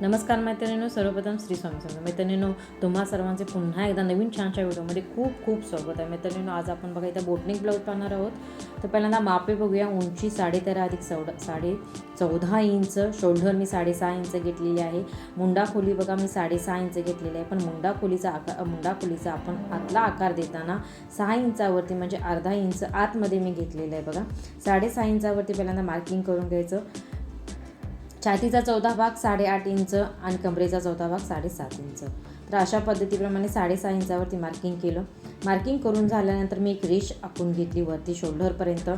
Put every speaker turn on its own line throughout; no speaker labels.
नमस्कार मैत्रिणीनो सर्वप्रथम श्री स्वामी समर्थ मैत्रिणीनो तुम्हा सर्वांचे पुन्हा एकदा नवीन छानशा व्हिडिओमध्ये खूप खूप स्वागत आहे. मैत्रिणीनो आज आपण बघा इथं बोटनिक ब्लाऊज पाहणार आहोत. तर पहिल्यांदा मापे बघूया. उंची साडेतेरा अधिक चौदा साडे चौदा इंच. शोल्डर मी साडेसहा इंच घेतलेली आहे. मुंडा खोली बघा मी साडेसहा इंच घेतलेली आहे. पण मुंडा खोलीचा आकार मुंडा खोलीचा आपण आतला आकार देताना सहा इंचावरती म्हणजे अर्धा इंच आतमध्ये मी घेतलेलं आहे बघा. साडेसहा इंचावरती पहिल्यांदा मार्किंग करून घ्यायचं. छातीचा चौथा भाग साडेआठ इंच आणि कमरेचा चौथा भाग साडेसात इंच. तर अशा पद्धतीप्रमाणे साडेसहा इंचावरती मार्किंग केलं. मार्किंग करून झाल्यानंतर मी एक रेष आखून घेतली वरती शोल्डरपर्यंत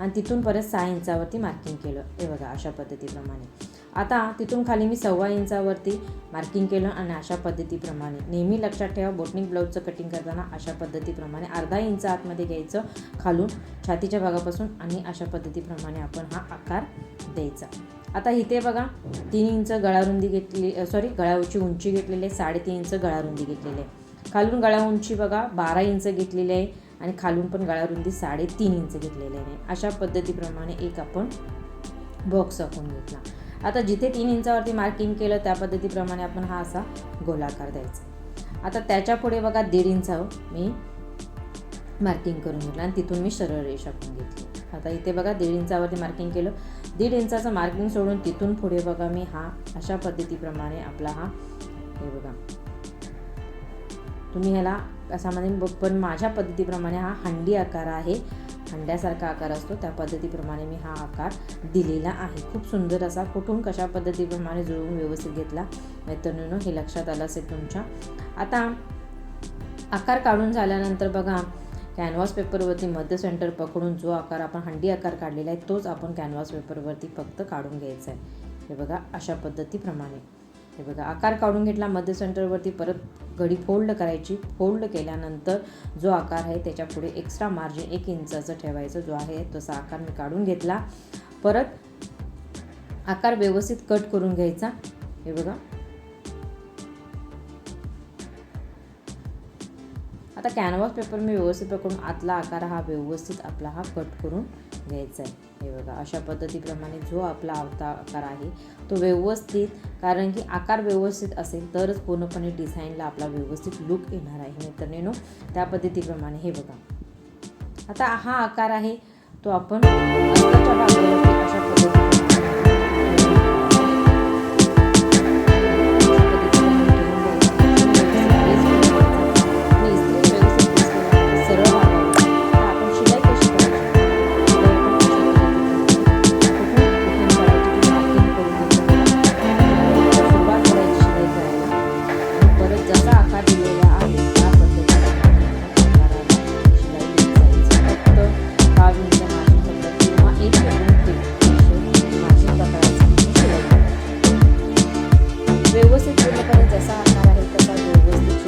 आणि तिथून परत सहा इंचावरती मार्किंग केलं. हे बघा अशा पद्धतीप्रमाणे. आता तिथून खाली मी सव्वा इंचावरती मार्किंग केलं आणि अशा पद्धतीप्रमाणे. नेहमी लक्षात ठेवा बोटनिक ब्लाऊजचं कटिंग करताना अशा पद्धतीप्रमाणे अर्धा इंच आतमध्ये घ्यायचं खालून छातीच्या भागापासून आणि अशा पद्धतीप्रमाणे आपण हा आकार द्यायचा. आता इथे बघा तीन इंच गळारुंदी घेतली सॉरी गळाची उंची घेतलेली आहे साडेतीन इंच गळारुंदी घेतलेली आहे. खालून गळा उंची बघा बारा इंच घेतलेली आहे आणि खालून पण गळारुंदी साडेतीन इंच घेतलेली आहे. अशा पद्धतीप्रमाणे एक आपण बॉक्स आखून घेतला. आता जिथे तीन इंचावरती मार्किंग केलं त्या पद्धतीप्रमाणे आपण हा असा गोलाकार द्यायचा. आता त्याच्या पुढे बघा दीड इंचावर मी मार्किंग करून घेतलं आणि तिथून मी सरळ रेष पण घेतली. आता इथे बघा दीड इंचावरती मार्किंग केलं. दीड इंचाचं मार्किंग सोडून तिथून पुढे बघा मी हा अशा पद्धतीप्रमाणे आपला हा हे बघा. तुम्ही ह्याला कशामध्ये म्हणजे बघ पण माझ्या पद्धतीप्रमाणे हा हंडी आकार आहे. हंड्यासारखा आकार असतो त्या पद्धतीप्रमाणे मी हा आकार दिलेला आहे. खूप सुंदर असा कुठून कशा पद्धतीप्रमाणे जुळवून व्यवस्थित घेतला मैत्रिणीनं हे लक्षात आलं असेल तुमच्या. आता आकार काढून झाल्यानंतर बघा कॅनव्हास पेपरवरती मध्य सेंटर पकडून जो आकार आपण हंडी आकार काढलेला आहे तोच आपण कॅनव्हास पेपरवरती फक्त काढून घ्यायचा आहे. हे बघा अशा पद्धतीप्रमाणे. हे बघा आकार काढून घेतला मध्य सेंटरवरती परत घडी फोल्ड करायची. फोल्ड केल्यानंतर जो आकार आहे त्याच्या पुढे एक्स्ट्रा मार्जिन एक इंचाचं ठेवायचं जो आहे तसा आकार मी काढून घेतला. परत आकार व्यवस्थित कट करून घ्यायचा. हे बघा. आता कॅनव्हास पेपर मी व्यवस्थित पकडून आतला आकार हा व्यवस्थित आपला हा कट करून घ्यायचा आहे. हे बघा अशा पद्धतीप्रमाणे जो आपला आवता आकार आहे तो व्यवस्थित कारण की आकार व्यवस्थित असेल तरच पूर्णपणे डिझाईनला आपला व्यवस्थित लुक येणार आहे. मित्रांनो त्या पद्धतीप्रमाणे. हे बघा. आता हा आकार आहे तो आपण व्यवस्थित पूर्णपणे जसा आकार आहे तसा व्यवस्थित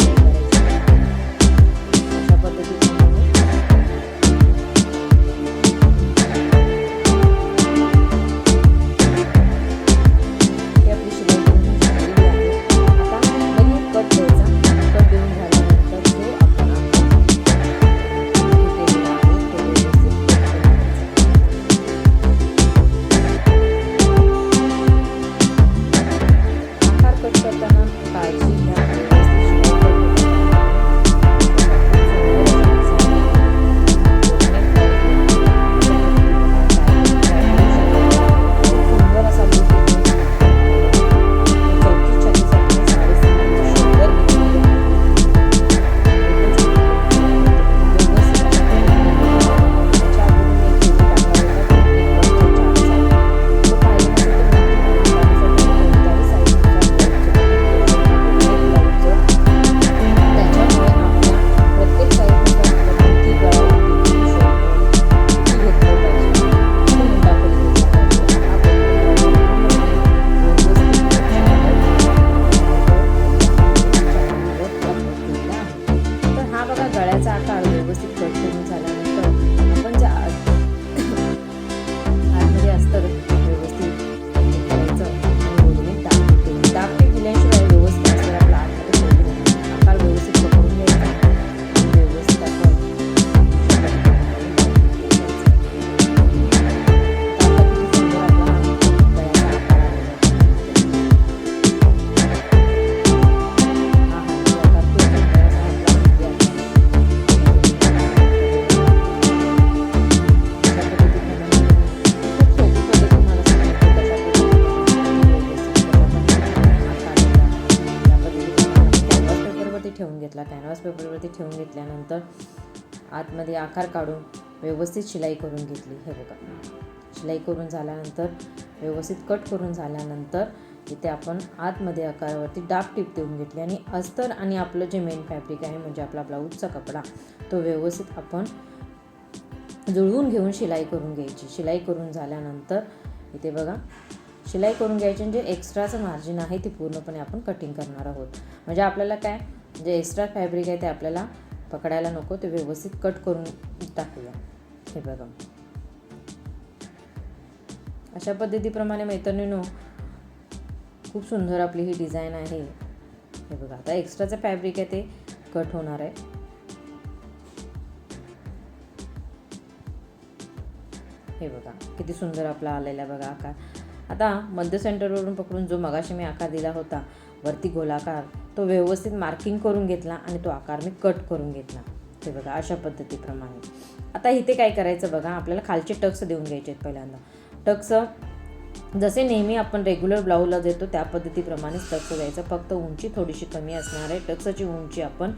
कॅनव्हास ठेवून घेतल्यानंतर आतमध्ये आकार काढून व्यवस्थित शिलाई करून घेतली. हे बघा. शिलाई करून झाल्यानंतर व्यवस्थित कट करून झाल्यानंतर इथे आपण आतमध्ये आकारावरती डाब टीप देऊन घेतली आणि अस्तर आणि आपलं जे मेन फॅब्रिक आहे म्हणजे आपला ब्लाऊजचा कपडा तो व्यवस्थित आपण जुळवून घेऊन शिलाई करून घ्यायची. शिलाई करून झाल्यानंतर इथे बघा. शिलाई करून घ्यायची म्हणजे एक्स्ट्राचं मार्जिन आहे ते पूर्णपणे आपण कटिंग करणार आहोत. म्हणजे आपल्याला काय? जे एक्स्ट्रा फॅब्रिक आहे ते आपल्याला पकडायला नको ते व्यवस्थित कट करून टाकूया. हे बघा. अशा पद्धतीप्रमाणे मैत्रिणीनो खूप सुंदर आपली ही डिझाईन आहे. हे बघा आता एक्स्ट्राचं फॅब्रिक आहे ते कट होणार आहे. हे बघा किती सुंदर आपला आलेला आहे बघा आकार. आता मध्य सेंटरवरून पकडून जो मगाशी मी आकार दिला होता वरती गोलाकार तो व्यवस्थित मार्किंग करून घेतला आणि तो आकार मी कट करून घेतला. हे बघा अशा पद्धतीप्रमाणे. आता इथे काय करायचं बघा आपल्याला खालचे टक्स देऊन घ्यायचे आहेत पहिल्यांदा. टक्स जसे नेहमी आपण रेग्युलर ब्लाऊजला देतो त्या पद्धतीप्रमाणेच टक्स द्यायचं. फक्त उंची थोडीशी कमी असणार आहे. टक्सची उंची आपण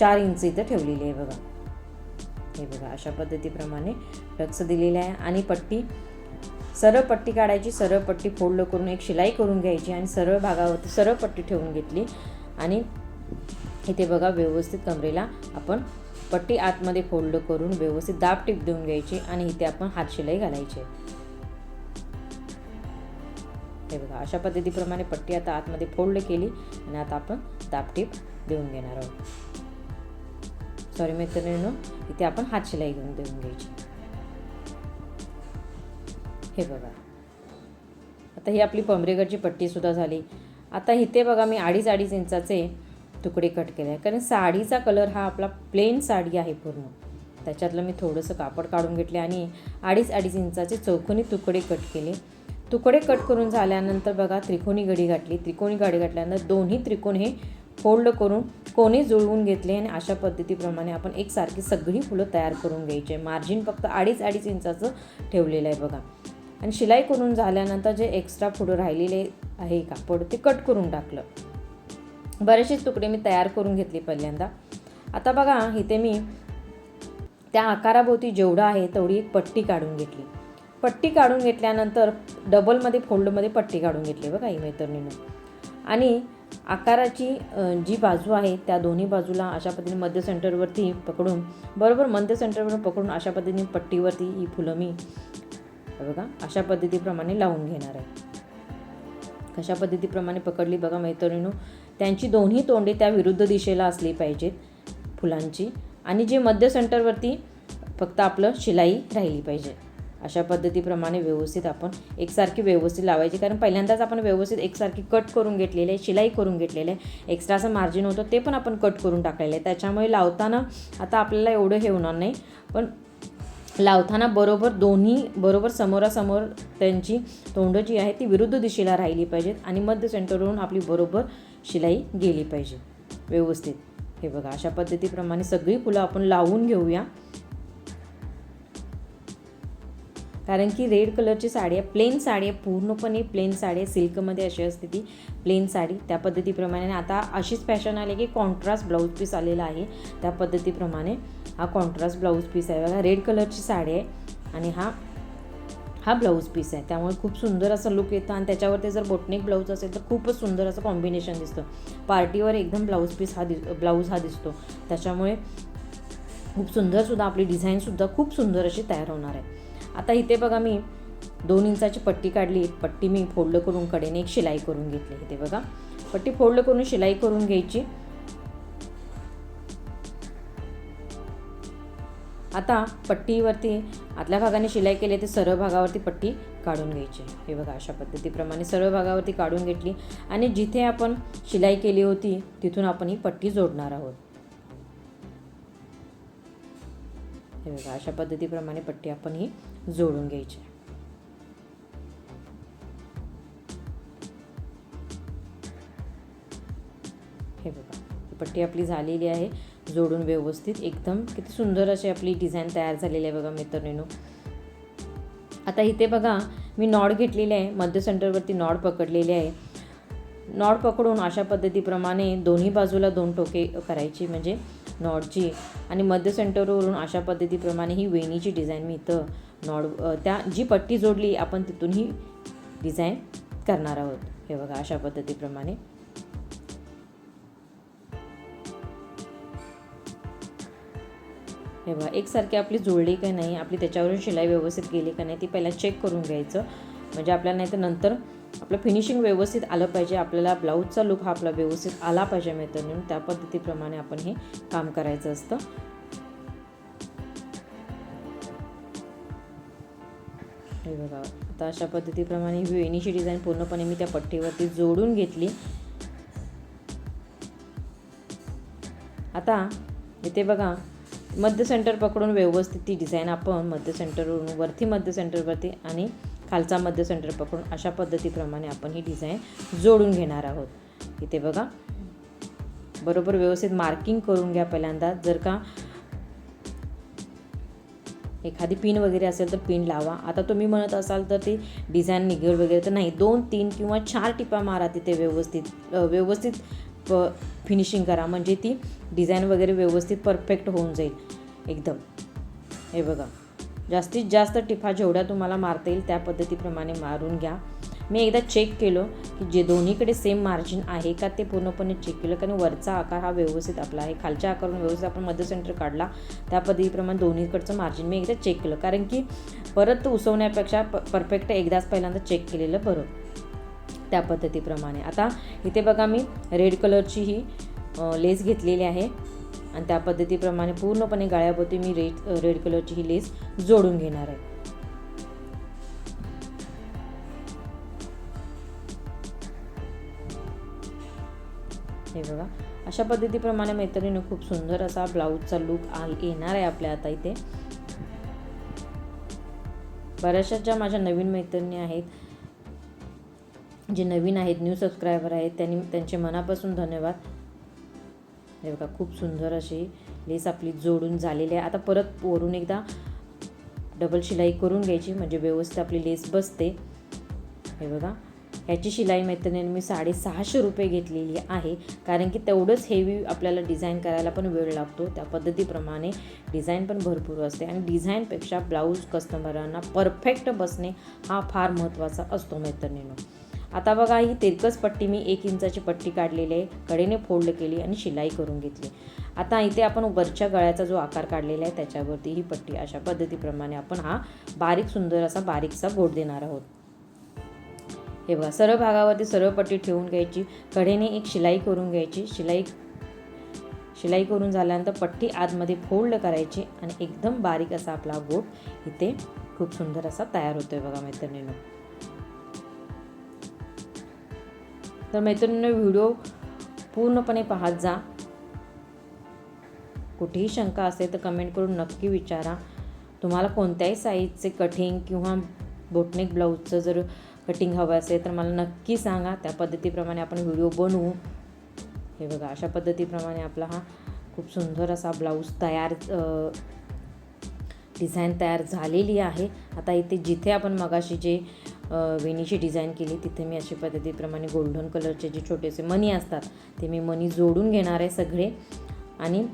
चार इंच इथं ठेवलेली आहे बघा. हे बघा अशा पद्धतीप्रमाणे टक्स दिलेले आहे. आणि पट्टी सरळ पट्टी काढायची सरळ पट्टी फोल्ड करून एक शिलाई करून घ्यायची आणि सरळ भागावरती सरळ पट्टी ठेवून घेतली. आणि इथे बघा व्यवस्थित कमरेला आपण पट्टी आतमध्ये फोल्ड करून व्यवस्थित दाब टीप देऊन घ्यायची आणि इथे आपण हात शिलाई घालायची. हे बघा अशा पद्धतीप्रमाणे पट्टी आता आतमध्ये फोल्ड केली आणि आता आपण दाबटीप देऊन घेणार आहोत. सॉरी मैत्रिणींनो इथे आपण हात शिलाई घेऊन देऊन घ्यायची. हे बघा. आता ही आपली पमरेगडची पट्टीसुद्धा झाली. आता इथे बघा मी अडीच अडीच इंचाचे तुकडे कट केले आहे कारण साडीचा कलर हा आपला प्लेन साडी आहे पूर्ण. त्याच्यातलं मी थोडंसं कापड काढून घेतले आणि अडीच अडीच इंचाचे चौकोनी तुकडे कट केले. तुकडे कट करून झाल्यानंतर बघा त्रिकोणी गडी घातली. त्रिकोणी गाडी घातल्यानंतर दोन्ही त्रिकोण हे फोल्ड करून कोणी जुळवून घेतले आणि अशा पद्धतीप्रमाणे आपण एकसारखी सगळी फुलं तयार करून घ्यायची मार्जिन फक्त अडीच अडीच इंचाचं ठेवलेलं आहे बघा. आणि शिलाई करून झाल्यानंतर जे एक्स्ट्रा पुढं राहिलेले आहे कापड ते कट करून टाकलं. बरेचसे तुकडे मी तयार करून घेतले पहिल्यांदा. आता बघा इथे मी त्या आकाराभोवती जेवढं आहे तेवढी एक पट्टी काढून घेतली. पट्टी काढून घेतल्यानंतर डबलमध्ये फोल्डमध्ये पट्टी काढून घेतली बघा ही मैत्रिणीनं आणि आकाराची जी बाजू आहे त्या दोन्ही बाजूला अशा पद्धतीने मध्य सेंटरवरती पकडून बरोबर मध्य सेंटरवर पकडून अशा पद्धतीने पट्टीवरती ही फुलं मी बघा अशा पद्धतीप्रमाणे लावून घेणार आहे. कशा पद्धतीप्रमाणे पकडली बघा मैत्रिणीनो त्यांची दोन्ही तोंडे त्या विरुद्ध दिशेला असली पाहिजेत फुलांची आणि जे मध्य सेंटरवरती फक्त आपलं शिलाई राहिली पाहिजे. अशा पद्धतीप्रमाणे व्यवस्थित आपण एकसारखी व्यवस्थित लावायची कारण पहिल्यांदाच आपण व्यवस्थित एकसारखी कट करून घेतलेली आहे शिलाई करून घेतलेलं आहे. एक्स्ट्रा असं मार्जिन होतं ते पण आपण कट करून टाकलेलं आहे. त्याच्यामुळे लावताना आता आपल्याला एवढं हे होणार नाही. पण लावताना बरोबर दोन्ही बरोबर समोरासमोर त्यांची तोंड जी आहे ती विरुद्ध दिशेला राहिली पाहिजेत आणि मध्य सेंटरवरून आपली बरोबर शिलाई गेली पाहिजे. व्यवस्थित. हे बघा अशा पद्धतीप्रमाणे सगळी फुलं आपण लावून घेऊया. कारण की रेड कलरची साडी आहे प्लेन साडी आहे पूर्णपणे प्लेन साडी आहे सिल्कमध्ये अशी असते ती प्लेन साडी. त्या पद्धतीप्रमाणे. आता अशीच फॅशन आली की कॉन्ट्रास्ट ब्लाऊज पीस आलेला आहे. त्या पद्धतीप्रमाणे हा कॉन्ट्रास्ट ब्लाऊज पीस आहे. बघा रेड कलरची साडी आहे आणि हा हा ब्लाऊज पीस आहे. त्यामुळे खूप सुंदर असा लुक येतं. आणि त्याच्यावरती जर बोटनेक ब्लाऊज असेल तर खूपच सुंदर असं कॉम्बिनेशन दिसतं. पार्टीवर एकदम ब्लाऊज पीस हा दिस ब्लाऊज हा दिसतो. त्याच्यामुळे खूप सुंदरसुद्धा आपली डिझाईनसुद्धा खूप सुंदर अशी तयार होणार आहे. आता इथे बघा मी दोन इंचाची पट्टी काढली. पट्टी मी फोल्ड करून कडेने एक शिलाई करून घेतली इथे बघा. पट्टी फोल्ड करून शिलाई करून घ्यायची. आता पट्टीवरती आतल्या भागाने शिलाई केली ते सरळ भागावरती पट्टी काढून घ्यायची हे बघा अशा पद्धतीप्रमाणे सरळ भागावरती काढून घेतली. आणि जिथे आपण शिलाई केली होती तिथून आपण ही पट्टी जोडणार आहोत. हे बघा अशा पद्धतीप्रमाणे पट्टी आपण ही जोडून घ्यायची. हे बघा पट्टी आपली झालेली आहे जोडून व्यवस्थित एकदम किती सुंदर अशी आपली डिझाईन तयार झालेली आहे बघा मित्रनेनो आता इथे बघा मी नॉड घेतलेले आहे मध्य सेंटरवरती नॉड पकडलेली आहे. नॉड पकडून अशा पद्धतीप्रमाणे दोन्ही बाजूला दोन टोके करायची म्हणजे नॉटची आणि मध्य सेंटरवरून अशा पद्धतीप्रमाणे ही वेणीची डिझाईन मी इथं नॉड त्या जी पट्टी जोडली आपण तिथून ही डिझाईन करणार आहोत. हे बघा अशा पद्धतीप्रमाणे. हे बघा एकसारखी आपली जुळली का नाही आपली त्याच्यावरून शिलाई व्यवस्थित गेली का नाही ती पहिला चेक करून घ्यायचं. म्हणजे आपल्याला नाही तर नंतर आपलं फिनिशिंग व्यवस्थित आलं पाहिजे आपल्याला ब्लाऊजचा लुक हा आपला व्यवस्थित आला पाहिजे मैत्रिणींनो त्या पद्धतीप्रमाणे आपण हे काम करायचं असतं. हे बघा आता अशा पद्धतीप्रमाणे ही वेणीची डिझाईन पूर्णपणे मी त्या पट्टीवरती जोडून घेतली. आता इथे बघा मध्य सेंटर पकडून व्यवस्थित ती डिझाईन आपण मध्य सेंटरवरून वरती मध्य सेंटरवरती आणि खालचा मध्य सेंटर पकडून अशा पद्धतीप्रमाणे आपण ही डिझाईन जोडून घेणार आहोत. इथे बघा. बरोबर व्यवस्थित मार्किंग करून घ्या पहिल्यांदा. जर का एखादी पिन वगैरे असेल तर पिन लावा. आता तुम्ही म्हणत असाल तर ती डिझाईन निघेल वगैरे तर नाही. दोन तीन किंवा चार टिपा मारा तिथे व्यवस्थित व्यवस्थित प फिनिशिंग करा. म्हणजे ती डिझाईन वगैरे व्यवस्थित परफेक्ट होऊन जाईल. एकदम. हे बघा. जास्तीत जास्त टिफा जेवढ्या तुम्हाला मारता येईल त्या पद्धतीप्रमाणे मारून घ्या. मी एकदा चेक केलं की जे दोन्हीकडे सेम मार्जिन आहे का ते पूर्णपणे चेक केलं. कारण वरचा आकार हा व्यवस्थित आपला आहे. खालच्या आकारून व्यवस्थित आपण मध्य सेंटर काढला त्या पद्धतीप्रमाणे दोन्हीकडचं मार्जिन मी एकदा चेक केलं. कारण की परत उसवण्यापेक्षा प परफेक्ट एकदाच पहिल्यांदा चेक केलेलं बरं. त्या पद्धतीप्रमाणे. आता इथे बघा मी रेड कलरची ही लेस घेतलेली आहे. आणि त्या पद्धतीप्रमाणे पूर्णपणे गाळ्याभोवती मी रेड रेड कलरची ही लेस जोडून घेणार आहे. हे बघा. अशा पद्धतीप्रमाणे मैत्रिणी खूप सुंदर असा ब्लाऊजचा लुक आ येणार आहे आपल्या आता इथे. बऱ्याचशा ज्या माझ्या नवीन मैत्रिणी आहेत जे नवीन आहेत न्यू सबस्क्रायबर आहेत त्यांनी त्यांचे मनापासून धन्यवाद. हे बघा खूप सुंदर अशी लेस आपली जोडून झालेली आहे. आता परत वरून एकदा डबल शिलाई करून घ्यायची म्हणजे व्यवस्थित आपली लेस बसते. हे बघा ह्याची शिलाई मैत्रिणीने मी साडेसहाशे रुपये घेतलेली आहे. कारण की तेवढंच हेवी आपल्याला डिझाईन करायला पण वेळ लागतो. त्या पद्धतीप्रमाणे डिझाईन पण भरपूर असते. आणि डिझाईनपेक्षा ब्लाऊज कस्टमरांना परफेक्ट बसणे हा फार महत्त्वाचा असतो मैत्रिणीनं. आता बघा ही तिरकस पट्टी मी एक इंचाची पट्टी काढलेली आहे. कडेने फोल्ड केली आणि शिलाई करून घेतली. आता इथे आपण वरच्या गळ्याचा जो आकार काढलेला आहे त्याच्यावरती ही पट्टी अशा पद्धतीप्रमाणे आपण हा बारीक सुंदर असा बारीकसा गोट देणार आहोत. हे बघा सरळ भागावरती सरळ पट्टी ठेवून घ्यायची. कडेने एक शिलाई करून घ्यायची. शिलाई शिलाई करून झाल्यानंतर पट्टी आतमध्ये फोल्ड करायची आणि एकदम बारीक असा आपला गोट इथे खूप सुंदर असा तयार होतोय बघा मैत्रिणीनं. तर मैत्रिणींनो व्हिडिओ पूर्णपणे पाहत जा. कुठेही शंका असेल तर कमेंट करून नक्की विचारा. तुम्हाला कोणत्याही साईजचे कटिंग किंवा बोटनेक ब्लाऊजचं जर कटिंग हवं असेल तर मला नक्की सांगा. त्या पद्धतीप्रमाणे आपण व्हिडिओ बनवू. हे बघा अशा पद्धतीप्रमाणे आपला हा खूप सुंदर असा ब्लाऊज तयार डिझाईन तयार झालेली आहे. आता इथे जिथे आपण मगाशी जे वेणीची डिझाईन केली तिथे मी अशा पद्धतीप्रमाणे गोल्डन कलरचे जे छोटेसे मणी असतात ते मी मणी जोडून घेणार आहे सगळे. आणि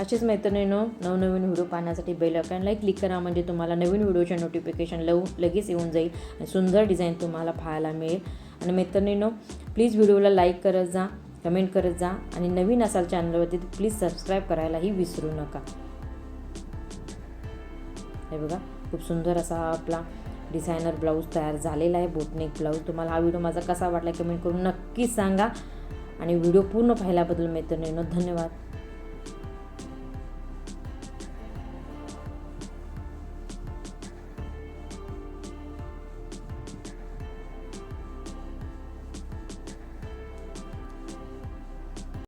असेच मैत्रिणीनं नवनवीन व्हिडिओ पाहण्यासाठी बेल आयकॉनला क्लिक करा म्हणजे तुम्हाला नवीन व्हिडिओचे नोटिफिकेशन लव लगेच येऊन जाईल आणि सुंदर डिझाईन तुम्हाला पाहायला मिळेल. आणि मैत्रिणीनं प्लीज व्हिडिओला लाईक करत जा. कमेंट करत जा आणि नवीन असाल चॅनलवरती प्लीज सबस्क्राईब करायलाही विसरू नका. हे बघा खूप सुंदर असा हा आपला डिझायनर ब्लाऊज तयार झालेला आहे बोटनेक ब्लाऊज. तुम्हाला हा व्हिडिओ माझा कसा वाटला कमेंट करून नक्की सांगा. आणि व्हिडिओ पूर्ण पाहिल्याबद्दल मैत्रिणींनो धन्यवाद.